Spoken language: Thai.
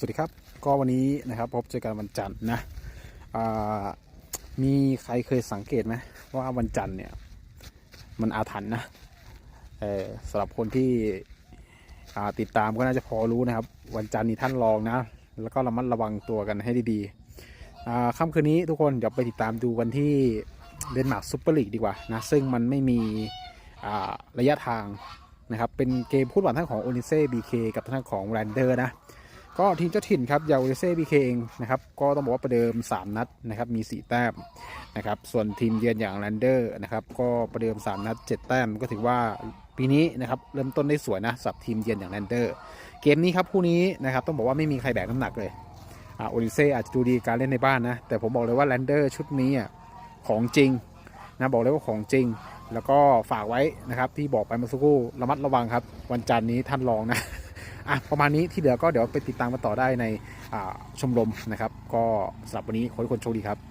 สวัสดีครับ ก็วันนี้นะครับพบเจอกันวันจันทร์นะมีใครเคยสังเกตไหมว่าวันจันทร์เนี่ยมันอาถรรพ์นะสำหรับคนที่ติดตามก็น่าจะพอรู้นะครับ วันจันทร์นี่ท่านลองนะ แล้วก็ระมัดระวังตัวกันให้ดีๆค่ำคืนนี้ทุกคนเดี๋ยวไปติดตามดูกันที่เดนมาร์กซูเปอร์ลีกดีกว่านะซึ่งมันไม่มีระยะทางนะครับเป็นเกมพูดหวานทั้งของโอนิเซ่บีเคกับทางของแรนเดอร์นะ ก็ทีมเจ้าถิ่นครับยาวเซบีเคเองนะครับก็ต้องบอกว่าประเดิม 3 นัดนะครับมี 4 แต้มนะครับส่วนทีมเยือนอย่างแลนเดอร์นะครับก็ประเดิม 3 นัด 7 แต้มก็ถือว่าปีนี้นะครับเริ่มต้นได้สวยนะสับทีมเยือนอย่างแลนเดอร์เกมนี้ครับคู่นี้นะครับต้องบอกว่าไม่มีใครแบกน้ำหนักเลยอ่าโอลิเซ่อาจจะดูดีการเล่นในบ้านนะแต่ผมบอกเลยว่าแลนเดอร์ชุดนี้อะของจริงนะบอกเลยว่าของจริง แล้วก็ฝากไว้นะครับที่บอกไปเมื่อสักครู่ระมัดระวังครับ วันจันทร์นี้ท่านลองนะ อะประมาณนี้ที่เหลือก็เดี๋ยวไปติดตามมาต่อได้ในชมรมนะครับ ก็สำหรับวันนี้ขอให้ทุกคนโชคดีครับ